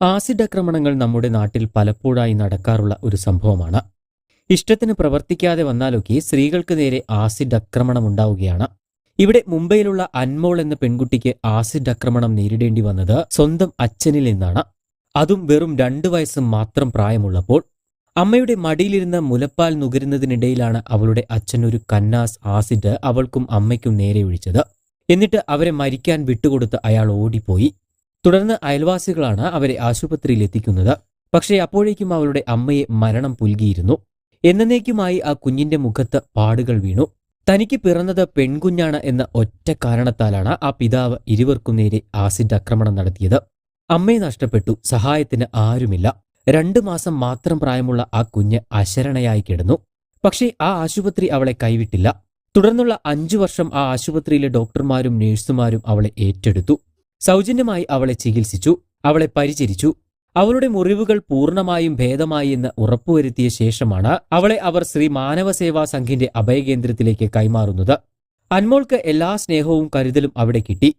Acid ആക്രമണങ്ങൾ നമ്മുടെ നാട്ടിൽ പലപ്പോഴായി നടക്കാറുള്ള ഒരു സംഭവമാണ്. ഇഷ്ടത്തിന് പ്രവർത്തിക്കാതെ വന്നാലൊക്കെ സ്ത്രീകൾക്ക് നേരെ ആസിഡ് ആക്രമണം ഉണ്ടാവുകയാണ്. ഇവിടെ മുംബൈയിലുള്ള അൻമോൾ എന്ന പെൺകുട്ടിക്ക് ആസിഡ് ആക്രമണം നേരിടേണ്ടി വന്നത് സ്വന്തം അച്ഛനിൽ നിന്നാണ്. അതും വെറും രണ്ടു വയസ്സ് മാത്രം പ്രായമുള്ളപ്പോൾ അമ്മയുടെ മടിയിലിരുന്ന മുലപ്പാൽ നുകരുന്നതിനിടയിലാണ് അവളുടെ അച്ഛൻ ഒരു കന്നാസ് ആസിഡ് അവൾക്കും അമ്മയ്ക്കും നേരെ ഒഴിച്ചത്. എന്നിട്ട് അവരെ മരിക്കാൻ വിട്ടുകൊടുത്ത് അയാൾ ഓടിപ്പോയി. തുടർന്ന് അയൽവാസികളാണ് അവരെ ആശുപത്രിയിൽ എത്തിക്കുന്നത് പക്ഷേ അപ്പോഴേക്കും അവളുടെ അമ്മയെ മരണം പുൽകിയിരുന്നു. എന്നേക്കുമായി ആ കുഞ്ഞിന്റെ മുഖത്ത് പാടുകൾ വീണു. തനിക്ക് പിറന്നത് പെൺകുഞ്ഞാണ് എന്ന ഒറ്റ കാരണത്താലാണ് ആ പിതാവ് ഇരുവർക്കും നേരെ ആസിഡ് ആക്രമണം നടത്തിയത്. അമ്മയെ നഷ്ടപ്പെട്ടു സഹായത്തിന് ആരുമില്ല. രണ്ടു മാസം മാത്രം പ്രായമുള്ള ആ കുഞ്ഞ് അശരണയായി കിടന്നു. പക്ഷേ ആ ആശുപത്രി അവളെ കൈവിട്ടില്ല. തുടർന്നുള്ള അഞ്ചു വർഷം ആ ആശുപത്രിയിലെ ഡോക്ടർമാരും നഴ്സുമാരും അവളെ ഏറ്റെടുത്തു. സൗജന്യമായി അവളെ ചികിത്സിച്ചു അവളെ പരിചരിച്ചു. അവളുടെ മുറിവുകൾ പൂർണമായും ഭേദമായി എന്ന് ഉറപ്പുവരുത്തിയ ശേഷമാണ് അവളെ അവർ ശ്രീ മാനവസേവാ സംഘിന്റെ അഭയകേന്ദ്രത്തിലേക്ക് കൈമാറുന്നത്. അൻമോൾക്ക് എല്ലാ സ്നേഹവും കരുതലും അവിടെ കിട്ടി.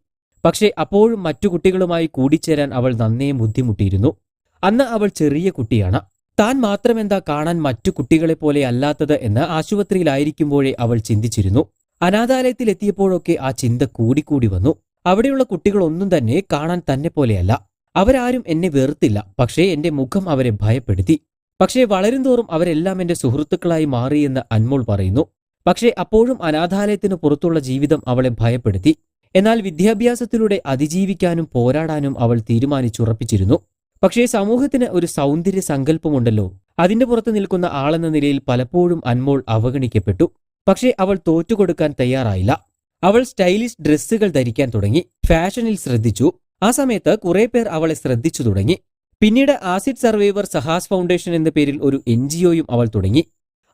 പക്ഷേ അപ്പോഴും മറ്റു കുട്ടികളുമായി കൂടിച്ചേരാൻ അവൾ നന്നേ ബുദ്ധിമുട്ടിയിരുന്നു. അന്ന് അവൾ ചെറിയ കുട്ടിയാണ്. താൻ മാത്രമെന്താ കാണാൻ മറ്റു കുട്ടികളെ പോലെ അല്ലാത്തത് എന്ന് ആശുപത്രിയിലായിരിക്കുമ്പോഴേ അവൾ ചിന്തിച്ചിരുന്നു. അനാഥാലയത്തിലെത്തിയപ്പോഴൊക്കെ ആ ചിന്ത കൂടിക്കൂടി വന്നു. അവിടെയുള്ള കുട്ടികളൊന്നും തന്നെ കാണാൻ തന്നെ പോലെയല്ല. അവരാരും എന്നെ വെറുത്തില്ല. പക്ഷേ എന്റെ മുഖം അവരെ ഭയപ്പെടുത്തി. പക്ഷേ വളരുംതോറും അവരെല്ലാം എന്റെ സുഹൃത്തുക്കളായി മാറിയെന്ന് അൻമോൾ പറയുന്നു. പക്ഷേ അപ്പോഴും അനാഥാലയത്തിന് പുറത്തുള്ള ജീവിതം അവളെ ഭയപ്പെടുത്തി. എന്നാൽ വിദ്യാഭ്യാസത്തിലൂടെ അതിജീവിക്കാനും പോരാടാനും അവൾ തീരുമാനിച്ചുറപ്പിച്ചിരുന്നു. പക്ഷേ സമൂഹത്തിന് ഒരു സൗന്ദര്യ സങ്കല്പമുണ്ടല്ലോ. അതിന്റെ പുറത്ത് നിൽക്കുന്ന ആളെന്ന നിലയിൽ പലപ്പോഴും അൻമോൾ അവഗണിക്കപ്പെട്ടു. പക്ഷേ അവൾ തോറ്റുകൊടുക്കാൻ തയ്യാറായില്ല. അവൾ സ്റ്റൈലിഷ് ഡ്രസ്സുകൾ ധരിക്കാൻ തുടങ്ങി. ഫാഷനിൽ ശ്രദ്ധിച്ചു. ആ സമയത്ത് കുറെ പേർ അവളെ ശ്രദ്ധിച്ചു തുടങ്ങി. പിന്നീട് ആസിഡ് സർവൈവർ സഹാസ് ഫൗണ്ടേഷൻ എന്ന പേരിൽ ഒരു എൻ അവൾ തുടങ്ങി.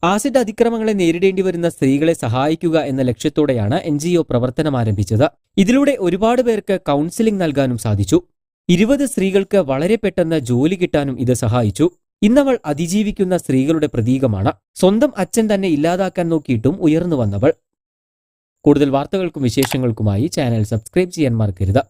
ആസിഡ് അതിക്രമങ്ങളെ നേരിടേണ്ടി വരുന്ന സ്ത്രീകളെ സഹായിക്കുക എന്ന ലക്ഷ്യത്തോടെയാണ് എൻ ജി ഒ പ്രവർത്തനം ആരംഭിച്ചത്. ഇതിലൂടെ ഒരുപാട് പേർക്ക് കൗൺസിലിംഗ് നൽകാനും സാധിച്ചു. ഇരുപത് സ്ത്രീകൾക്ക് വളരെ പെട്ടെന്ന് ജോലി കിട്ടാനും ഇത് സഹായിച്ചു. ഇന്നവൾ അതിജീവിക്കുന്ന സ്ത്രീകളുടെ പ്രതീകമാണ്. സ്വന്തം അച്ഛൻ തന്നെ ഇല്ലാതാക്കാൻ നോക്കിയിട്ടും ഉയർന്നു വന്നവൾ. കൂടുതൽ വാർത്തകൾക്കും വിശേഷങ്ങൾക്കുമായി ചാനൽ സബ്സ്ക്രൈബ് ചെയ്യാൻ മറക്കരുത്.